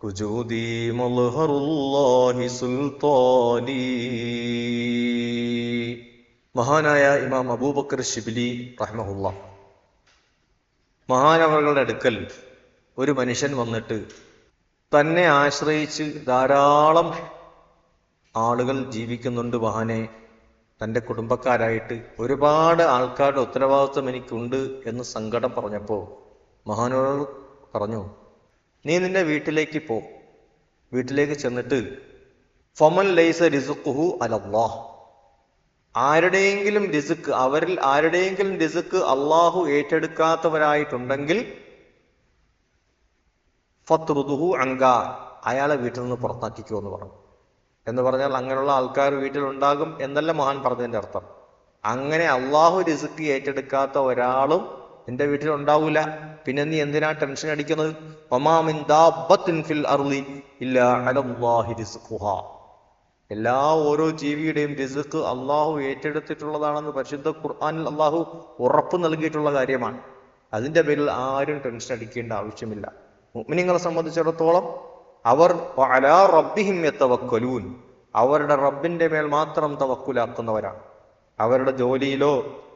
وجودي مظهر الله سلطاني മഹാനായ ഇമാം അബൂബക്കർ ഷിബിലി റഹ്മഹുല്ല മഹാനവകളുടെ അടുക്കൽ ഒരു മനുഷ്യൻ വന്നിട്ട് തന്നെ ആശ്രയിച്ച് ധാരാളം ആളുകൾ ജീവിക്കുന്നുണ്ട് മഹാനെ തൻ്റെ കുടുംബക്കാരായിട്ട് ഒരുപാട് ആൾക്കാരുടെ ഉത്തരവാദിത്വം എനിക്കുണ്ട് എന്ന് സങ്കടം പറഞ്ഞപ്പോൾ മഹാനോട് പറഞ്ഞു നീ നിന്റെ വീട്ടിലേക്ക് പോ. വീട്ടിലേക്ക് ചെന്നിട്ട് ഫമൻ ലൈസ റിസുഖുഹു അലല്ലാഹ്. ആരുടെയെങ്കിലും റിസുക്ക് അവരിൽ ആരുടെയെങ്കിലും റിസുക്ക് അള്ളാഹു ഏറ്റെടുക്കാത്തവരായിട്ടുണ്ടെങ്കിൽ ഫത്രുദുഹു അങ്ക അയാളെ വീട്ടിൽ നിന്ന് പുറത്താക്കിക്കോ എന്ന് പറഞ്ഞു. എന്ന് പറഞ്ഞാൽ അങ്ങനെയുള്ള ആൾക്കാർ വീട്ടിലുണ്ടാകും എന്നല്ല മഹാൻ പറഞ്ഞതിന്റെ അർത്ഥം. അങ്ങനെ അള്ളാഹു റിസുക്ക് ഏറ്റെടുക്കാത്ത ഒരാളും നിന്റെ വീട്ടിൽ ഉണ്ടാവൂല പിന്നെ നീ എന്തിനാ ടെൻഷൻ അടിക്കുന്നത്? എല്ലാ ഓരോ ജീവിയുടെയും റിസുക്ക് അള്ളാഹു ഏറ്റെടുത്തിട്ടുള്ളതാണെന്ന് പരിശുദ്ധ ഖുർആനിൽ അള്ളാഹു ഉറപ്പ് നൽകിയിട്ടുള്ള കാര്യമാണ്. അതിന്റെ പേരിൽ ആരും ടെൻഷൻ അടിക്കേണ്ട ആവശ്യമില്ല. മുഅ്മിനീങ്ങളെ സംബന്ധിച്ചിടത്തോളം അവർ അലാ റബ്ബിഹിം എത്തവക്കലൂൻ അവരുടെ റബ്ബിന്റെ മേൽ മാത്രം തവക്കുലാക്കുന്നവരാണ്. അവരുടെ ജോലിയിലോ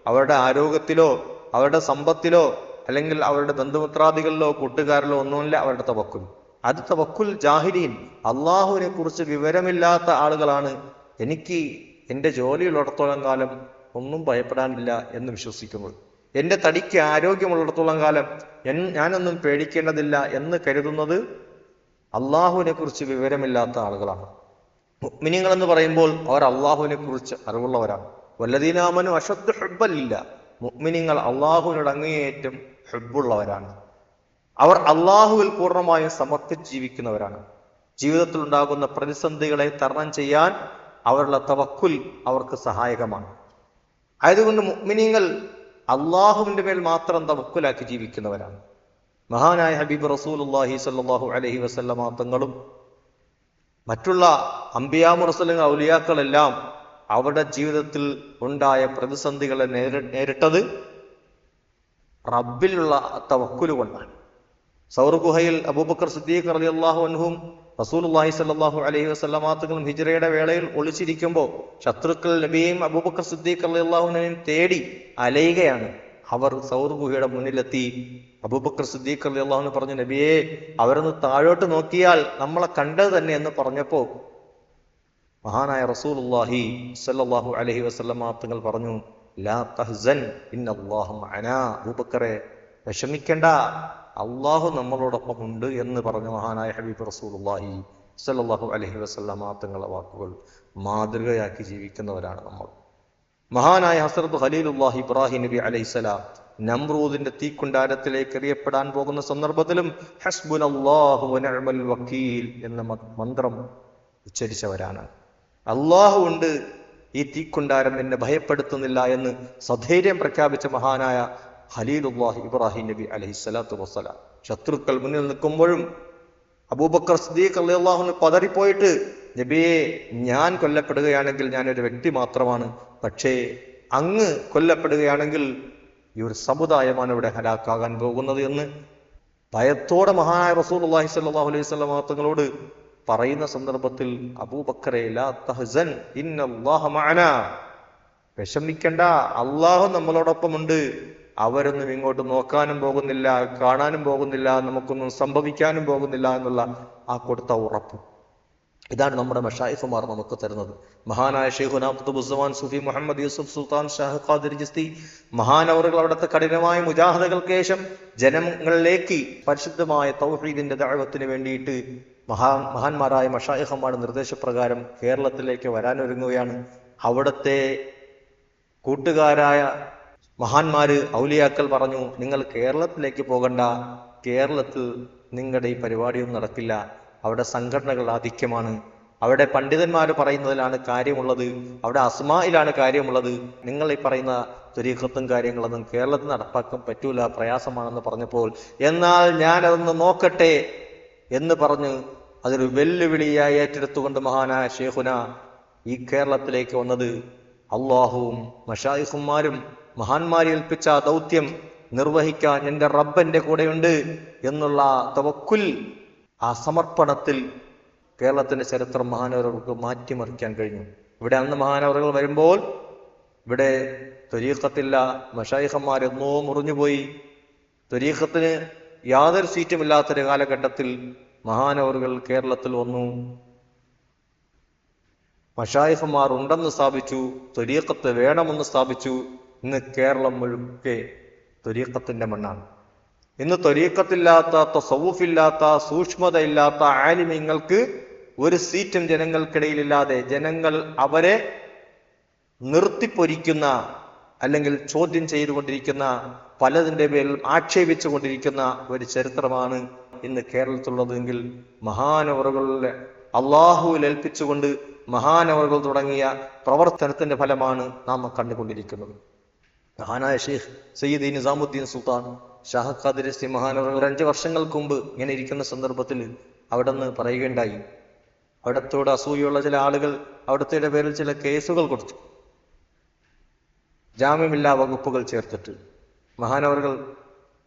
അവരുടെ ആരോഗ്യത്തിലോ അവരുടെ സമ്പത്തിലോ അല്ലെങ്കിൽ അവരുടെ ബന്ധുമിത്രാദികളിലോ കൂട്ടുകാരിലോ ഒന്നുമില്ല അവരുടെ തവക്കുൽ. അത് തവക്കുൽ ജാഹിരീൻ അള്ളാഹുവിനെ കുറിച്ച് വിവരമില്ലാത്ത ആളുകളാണ്. എനിക്ക് എന്റെ ജോലിയുള്ളിടത്തോളം കാലം ഒന്നും ഭയപ്പെടാനില്ല എന്ന് വിശ്വസിക്കുന്നത് എന്റെ തടിക്ക് ആരോഗ്യമുള്ളിടത്തോളം കാലം ഞാനൊന്നും പേടിക്കേണ്ടതില്ല എന്ന് കരുതുന്നത് അള്ളാഹുവിനെ കുറിച്ച് വിവരമില്ലാത്ത ആളുകളാണ്. മിനിങ്ങൾ എന്ന് പറയുമ്പോൾ അവർ അള്ളാഹുവിനെ കുറിച്ച് അറിവുള്ളവരാണ്. വല്ലതീനാമനും അശദ്ധ ഹെബല്ല മുഅ്മിനിങ്ങൾ അള്ളാഹുവിനോട് അങ്ങേയറ്റം ഹെബുള്ളവരാണ് അവർ അള്ളാഹുവിൽ പൂർണമായും സമർപ്പിച്ച് ജീവിക്കുന്നവരാണ്. ജീവിതത്തിൽ ഉണ്ടാകുന്ന പ്രതിസന്ധികളെ തരണം ചെയ്യാൻ അവരുടെ തവക്കുൽ അവർക്ക് സഹായകമാണ്. ആയതുകൊണ്ട് മുഅ്മിനീങ്ങൾ അള്ളാഹുവിന്റെ മേൽ മാത്രം തവക്കുലാക്കി ജീവിക്കുന്നവരാണ്. മഹാനായ ഹബീബ് റസൂലുല്ലാഹി സല്ലാഹു അലഹി വസല്ലമ തങ്ങളും മറ്റുള്ള അമ്പിയാമുറസലങ്ങൾ ഔലിയാക്കളെല്ലാം അവരുടെ ജീവിതത്തിൽ ഉണ്ടായ പ്രതിസന്ധികളെ നേരി നേരിട്ടത് റബ്ബിലുള്ള തവക്കുലു കൊണ്ടാണ്. സൗർ ഗുഹയിൽ അബൂബക്കർ സിദ്ദീഖ് അലി അള്ളാഹു അൻഹും റസൂലുല്ലാഹി സല്ലാഹു അലൈഹി വസ്ലമാത്തുകളും ഹിജറയുടെ വേളയിൽ ഒളിച്ചിരിക്കുമ്പോൾ ശത്രുക്കൾ നബിയെയും അബൂബക്കർ സിദ്ദീഖ് അലി അള്ളാഹുനെയും തേടി അലയുകയാണ്. അവർ സൗർ ഗുഹയുടെ മുന്നിലെത്തി. അബൂബക്കർ സിദ്ദീഖ് അലി അള്ളാഹുന് പറഞ്ഞു നബിയെ അവരൊന്ന് താഴോട്ട് നോക്കിയാൽ നമ്മളെ കണ്ടത് തന്നെ എന്ന് പറഞ്ഞപ്പോ മഹാനായ റസൂലുല്ലാഹി സല്ലല്ലാഹു അലൈഹി വസല്ലമ തങ്ങൾ പറഞ്ഞു ലാ തഹ്സൻ വിഷമിക്കണ്ട അള്ളാഹു നമ്മളോടൊപ്പം ഉണ്ട് എന്ന് പറഞ്ഞ മഹാനായ ഹബീബ് റസൂലുല്ലാഹി സല്ലാഹു അലൈഹി വസല്ലമ തങ്ങളുടെ വാക്കുകൾ മാതൃകയാക്കി ജീവിക്കുന്നവരാണ് നമ്മൾ. മഹാനായ ഹസരത്ത് ഖലീലുല്ലാഹി ഇബ്രാഹിം നബി അലൈഹിസ്സലാം നമ്രൂദിന്റെ തീക്കുണ്ടാരത്തിലേക്ക് എറിയപ്പെടാൻ പോകുന്ന സന്ദർഭത്തിലും വക്കീൽ എന്ന മന്ത്രം ഉച്ചരിച്ചവരാണ്. അള്ളാഹു ഉണ്ട് ഈ തീക്കുണ്ടാരം എന്നെ ഭയപ്പെടുത്തുന്നില്ല എന്ന് സധൈര്യം പ്രഖ്യാപിച്ച മഹാനായ ഖലീലുല്ലാഹി ഇബ്രാഹിം നബി അലൈഹി സ്വലാത്തു വസ്സലാം. ശത്രുക്കൾ മുന്നിൽ നിൽക്കുമ്പോഴും അബൂബക്കർ സദീഖ് അള്ളാഹുന്ന് പതറിപ്പോയിട്ട് നബിയെ ഞാൻ കൊല്ലപ്പെടുകയാണെങ്കിൽ ഞാൻ ഒരു വ്യക്തി മാത്രമാണ്. പക്ഷേ അങ്ങ് കൊല്ലപ്പെടുകയാണെങ്കിൽ ഈ ഒരു സമുദായമാണ് ഇവിടെ ഹലാക്കാകാൻ പോകുന്നത് എന്ന് ഭയത്തോടെ മഹാനായ റസൂൽ അള്ളാഹി സല്ലാഹു അലൈഹി സ്വലാം തങ്ങളോട് പറയുന്ന സന്ദർഭത്തിൽ അബൂബക്കറെ വിഷമിക്കണ്ട അള്ളാഹു നമ്മളോടൊപ്പമുണ്ട്. അവരൊന്നും ഇങ്ങോട്ട് നോക്കാനും പോകുന്നില്ല കാണാനും പോകുന്നില്ല നമുക്കൊന്നും സംഭവിക്കാനും പോകുന്നില്ല എന്നുള്ള ആ കൊടുത്ത ഉറപ്പ്. ഇതാണ് നമ്മുടെ മഷായിഫുമാർ നമുക്ക് തരുന്നത്. മഹാനായ ഷെയ്ഖുന കുത്തുബുസ്സമാൻ സുഫി മുഹമ്മദ് യൂസുഫ് സുൽത്താൻ ഷാഹ് ഖാദിർ ജിസ്തി മഹാനവറുകൾ അവിടുത്തെ കഠിനമായ മുജാഹദകൾക്ക് ശേഷം ജനങ്ങളിലേക്ക് പരിശുദ്ധമായ തൗഹീദിന്റെ ദഴവത്തിന് വേണ്ടിയിട്ട് മഹാ മഹാന്മാരായ മഷായിഹന്മാരുടെ നിർദ്ദേശപ്രകാരം കേരളത്തിലേക്ക് വരാനൊരുങ്ങുകയാണ്. അവിടുത്തെ കൂട്ടുകാരായ മഹാന്മാര് ഔലിയാക്കൾ പറഞ്ഞു നിങ്ങൾ കേരളത്തിലേക്ക് പോകണ്ട. കേരളത്തിൽ നിങ്ങളുടെ ഈ പരിപാടിയൊന്നും നടക്കില്ല. അവിടെ സംഘടനകൾ ആധിക്യമാണ്. അവിടെ പണ്ഡിതന്മാർ പറയുന്നതിലാണ് കാര്യമുള്ളത്. അവിടെ അസ്മായിലാണ് കാര്യമുള്ളത്. നിങ്ങൾ ഈ പറയുന്ന തുരീഖത്തും കാര്യങ്ങളൊന്നും കേരളത്തിൽ നടപ്പാക്കാൻ പറ്റൂല പ്രയാസമാണെന്ന് പറഞ്ഞപ്പോൾ. എന്നാൽ ഞാനതൊന്ന് നോക്കട്ടെ എന്ന് പറഞ്ഞ് അതൊരു വെല്ലുവിളിയായി ഏറ്റെടുത്തുകൊണ്ട് മഹാനായ ഷേഖുന ഈ കേരളത്തിലേക്ക് വന്നത്. അള്ളാഹുവും മഷായിഖുമാരും മഹാന്മാരെ ഏൽപ്പിച്ച ദൗത്യം നിർവഹിക്കാൻ എന്റെ റബ്ബന്റെ കൂടെയുണ്ട് എന്നുള്ള തവക്കുൽ ആ സമർപ്പണത്തിൽ കേരളത്തിന്റെ ചരിത്രം മഹാനവർക്ക് മാറ്റിമറിക്കാൻ കഴിഞ്ഞു. ഇവിടെ അന്ന് മഹാനവറുകൾ വരുമ്പോൾ ഇവിടെ ത്വരീഖത്തില്ല മഷായിഖന്മാർ എന്നോ മുറിഞ്ഞുപോയി. ത്വരീഖത്തിന് യാതൊരു സീറ്റുമില്ലാത്തൊരു കാലഘട്ടത്തിൽ മഹാനവറുകൾ കേരളത്തിൽ വന്നു. മഷായിഫന്മാർ ഉണ്ടെന്ന് സ്ഥാപിച്ചു തൊരീക്കത്ത് വേണമെന്ന് സ്ഥാപിച്ചു. ഇന്ന് കേരളം മുഴുക്കെ തൊരീക്കത്തിന്റെ മണ്ണാണ്. ഇന്ന് തൊരീക്കത്തില്ലാത്ത തസവുഫില്ലാത്ത സൂക്ഷ്മതയില്ലാത്ത ആലിമ്യങ്ങൾക്ക് ഒരു സീറ്റും ജനങ്ങൾക്കിടയിലില്ലാതെ ജനങ്ങൾ അവരെ നിർത്തിപ്പൊരിക്കുന്ന അല്ലെങ്കിൽ ചോദ്യം ചെയ്തുകൊണ്ടിരിക്കുന്ന പലതിന്റെ പേരിൽ ആക്ഷേപിച്ചു കൊണ്ടിരിക്കുന്ന ഒരു ചരിത്രമാണ് ഇന്ന് കേരളത്തിലുള്ളതെങ്കിൽ മഹാനവറുകളിലെ അള്ളാഹുവിൽ ഏൽപ്പിച്ചുകൊണ്ട് മഹാനവറുകൾ തുടങ്ങിയ പ്രവർത്തനത്തിന്റെ ഫലമാണ് നാം കണ്ടുകൊണ്ടിരിക്കുന്നത്. മഹാനായ ഷെയ്ഖ് സയ്യിദ് നിസാമുദ്ദീൻ സുൽത്താൻ ഷാഹ് ഖാദിരസ്തി മഹാനവറുകൾ അഞ്ച് വർഷങ്ങൾക്ക് മുമ്പ് ഇങ്ങനെ ഇരിക്കുന്ന സന്ദർഭത്തിൽ അവിടെ നിന്ന് പറയുകയുണ്ടായി. അവിടത്തോട് അസൂയുള്ള ചില ആളുകൾ അവിടുത്തെ പേരിൽ ചില കേസുകൾ കൊടുത്തു. ജാമ്യമില്ലാ വകുപ്പുകൾ ചേർത്തിട്ട്. മഹാനവറുകൾ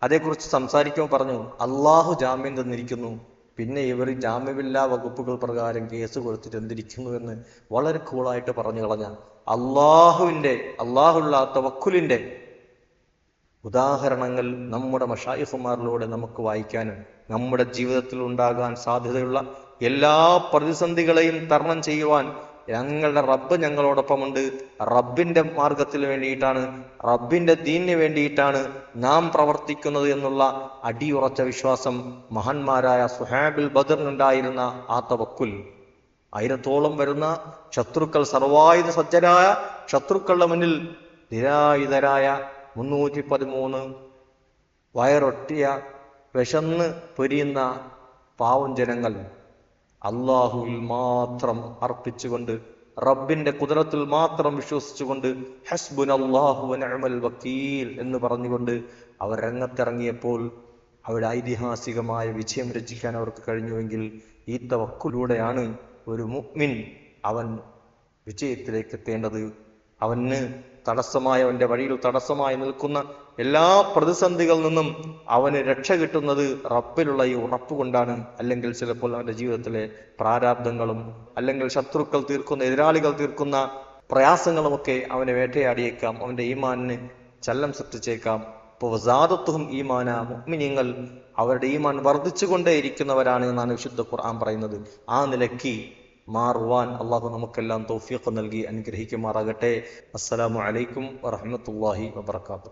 അതേക്കുറിച്ച് സംസാരിക്കുമ്പോൾ പറഞ്ഞു അള്ളാഹു ജാമ്യം തന്നിരിക്കുന്നു. പിന്നെ ഇവർ ജാമ്യമില്ലാ വകുപ്പുകൾ പ്രകാരം കേസ് കൊടുത്തിട്ട് എന്തിരിക്കുന്നു എന്ന് വളരെ കൂളായിട്ട് പറഞ്ഞു കളഞ്ഞ അള്ളാഹുവിന്റെ അള്ളാഹുള്ള തവക്കുലിന്റെ ഉദാഹരണങ്ങൾ നമ്മുടെ മഷായിഫുമാരിലൂടെ നമുക്ക് വായിക്കാനും നമ്മുടെ ജീവിതത്തിൽ ഉണ്ടാകാൻ സാധ്യതയുള്ള എല്ലാ പ്രതിസന്ധികളെയും തരണം ചെയ്യുവാൻ ഞങ്ങളുടെ റബ്ബ് ഞങ്ങളോടൊപ്പമുണ്ട്. റബ്ബിന്റെ മാർഗത്തിന് വേണ്ടിയിട്ടാണ് റബ്ബിന്റെ ദീനിന് വേണ്ടിയിട്ടാണ് നാം പ്രവർത്തിക്കുന്നത് എന്നുള്ള അടിയുറച്ച വിശ്വാസം മഹാന്മാരായ സുഹാബിൽ ബദറിനുണ്ടായിരുന്ന ആ തവക്കുൽ. ആയിരത്തോളം വരുന്ന ശത്രുക്കൾ സർവായുധ സജ്ജരായ ശത്രുക്കളുടെ മുന്നിൽ നിരായുധരായ മുന്നൂറ്റി പതിമൂന്ന് വയറൊട്ടിയ വിശന്ന് പൊരിയുന്ന പാവം ജനങ്ങൾ. അള്ളാഹുവിൽ മാത്രം അർപ്പിച്ചുകൊണ്ട് റബ്ബിന്റെ കുതിരത്തിൽ മാത്രം വിശ്വസിച്ചുകൊണ്ട് ഹസ്ബുൻ അള്ളാഹു വക്കീൽ എന്ന് പറഞ്ഞുകൊണ്ട് അവർ രംഗത്തിറങ്ങിയപ്പോൾ അവരുടെ ഐതിഹാസികമായ വിജയം രചിക്കാൻ അവർക്ക് കഴിഞ്ഞുവെങ്കിൽ ഈ തവക്കുലൂടെയാണ് ഒരു മുഅ്മിൻ അവൻ വിജയത്തിലേക്ക് എത്തേണ്ടത്. അവന് തടസ്സമായ അവന്റെ വഴിയിൽ തടസ്സമായി നിൽക്കുന്ന എല്ലാ പ്രതിസന്ധികളിൽ നിന്നും അവന് രക്ഷ കിട്ടുന്നത് റപ്പിലുള്ള ഈ ഉറപ്പ് കൊണ്ടാണ്. അല്ലെങ്കിൽ ചിലപ്പോൾ അവന്റെ ജീവിതത്തിലെ പ്രാരാബ്ദങ്ങളും അല്ലെങ്കിൽ ശത്രുക്കൾ തീർക്കുന്ന എതിരാളികൾ തീർക്കുന്ന പ്രയാസങ്ങളുമൊക്കെ അവനെ വേട്ടയാടിയേക്കാം. അവന്റെ ഈമാനിന് ചലനം സൃഷ്ടിച്ചേക്കാം. ഇപ്പോൾ വസാദത്വം ഈമാന. മുഗ്മിനിയങ്ങൾ അവരുടെ ഈമാൻ വർദ്ധിച്ചുകൊണ്ടേയിരിക്കുന്നവരാണ് എന്നാണ് വിശുദ്ധ ഖുർആൻ പറയുന്നത്. ആ നിലയ്ക്ക് മാറുവാൻ അള്ളാഹു നമുക്കെല്ലാം തൗഫീഖ് നൽകി അനുഗ്രഹിക്കുമാറാകട്ടെ. അസ്സലാമു അലൈക്കും വറഹ്മത്തുള്ളാഹി വബർക്കാത്തു